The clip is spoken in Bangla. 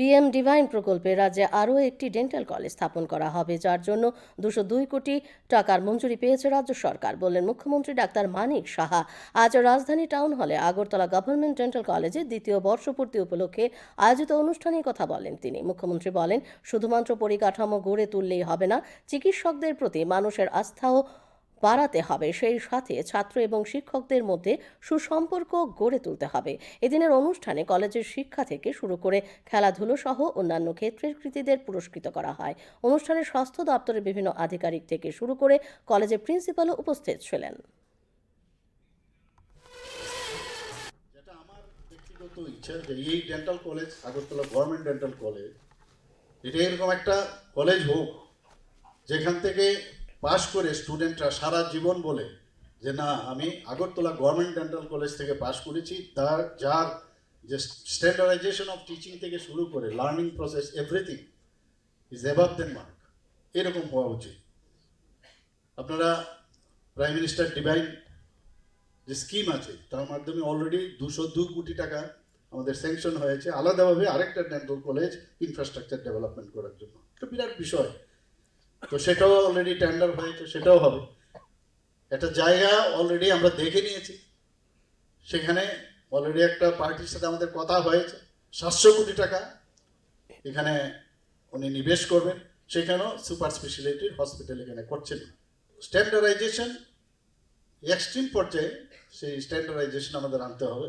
পিএম ডিভাইন প্রকল্পে রাজ্যে আরও একটি ডেন্টাল কলেজ স্থাপন করা হবে, যার জন্য দুশো দুই কোটি টাকার মঞ্জুরি পেয়েছে রাজ্য সরকার, বললেন মুখ্যমন্ত্রী ডাক্তার মানিক সাহা। আজ রাজধানী টাউন হলে আগরতলা গভর্নমেন্ট ডেন্টাল কলেজের দ্বিতীয় বর্ষপূর্তি উপলক্ষে আয়োজিত অনুষ্ঠানে কথা বলেন তিনি। মুখ্যমন্ত্রী বলেন, শুধুমাত্র পরিকাঠামো গড়ে তুললেই হবে না, চিকিৎসকদের প্রতি মানুষের আস্থাও বাড়াতে হবে। সেই সাথে ছাত্র এবং শিক্ষকদের মধ্যে সুসম্পর্ক গড়ে তুলতে হবে। এদিনের অনুষ্ঠানে কলেজের শিক্ষা থেকে শুরু করে খেলাধুলো সহ অন্যান্য ক্ষেত্রের কৃতীদের পুরস্কৃত করা হয়। অনুষ্ঠানে স্বাস্থ্য দপ্তরের বিভিন্ন আধিকারিক থেকে শুরু করে কলেজের প্রিন্সিপালও উপস্থিত ছিলেন। এটা এরকম একটা কলেজ হোক, যেখান থেকে পাশ করে স্টুডেন্টরা সারা জীবন বলে যে, না, আমি আগরতলা গভর্নমেন্ট ডেন্টাল কলেজ থেকে পাশ করেছি। তার, যার যে স্ট্যান্ডার্ডাইজেশন অফ টিচিং থেকে শুরু করে learning process, everything is above then mark. এরকম হওয়া উচিত। আপনারা প্রাইম মিনিস্টার ডিভাইন যে স্কিম আছে, তার মাধ্যমে অলরেডি দুশো দুই কোটি টাকা আমাদের স্যাংশন হয়েছে। আলাদাভাবে আরেকটা ডেন্টাল কলেজ ইনফ্রাস্ট্রাকচার ডেভেলপমেন্ট করার জন্য। একটা বিরাট বিষয়। তো সেটাও অলরেডি টেন্ডার হয়েছে, সেটাও হবে। একটা জায়গা অলরেডি আমরা দেখে নিয়েছি। সেখানে অলরেডি একটা পার্টির সাথে আমাদের কথা হয়েছে। সাতশো কোটি টাকা এখানে উনি নিবেশ করবেন। সেখানেও সুপার স্পেশালিটি হসপিটাল এখানে করছেন। স্ট্যান্ডার্ডাইজেশন এক্সট্রিম পর্যায়ে সেই স্ট্যান্ডার্ডাইজেশন আমাদের আনতে হবে।